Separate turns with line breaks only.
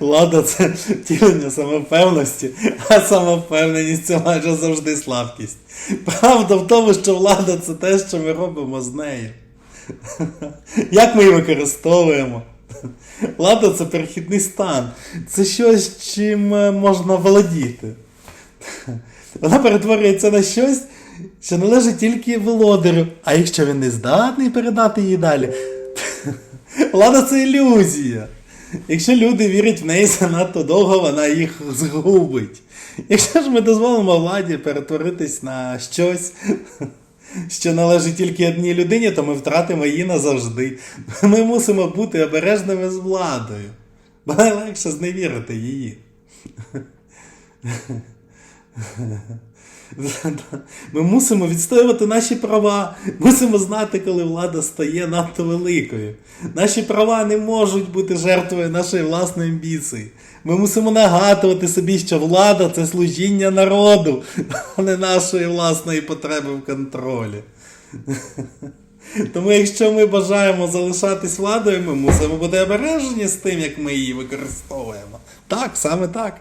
Влада це втілення самопевності, а самопевненість це майже завжди слабкість. Правда в тому, що влада це те, що ми робимо з нею. Як ми її використовуємо? Влада це перехідний стан. Це щось, чим е, можна володіти. Вона перетворюється на щось, що належить тільки володарю. А якщо він не здатний передати її далі, влада це ілюзія. Якщо люди вірять в неї занадто довго, вона їх згубить. Якщо ж ми дозволимо владі перетворитись на щось, що належить тільки одній людині, то ми втратимо її назавжди. Ми мусимо бути обережними з владою, бо найлегше зневірити її. Ми мусимо відстоювати наші права, мусимо знати, коли влада стає надто великою. Наші права не можуть бути жертвою нашої власної амбіції. Ми мусимо нагадувати собі, що влада це служіння народу, а не нашої власної потреби в контролі. Тому якщо ми бажаємо залишатись владою, ми мусимо бути обережні з тим, як ми її використовуємо. Так, саме так.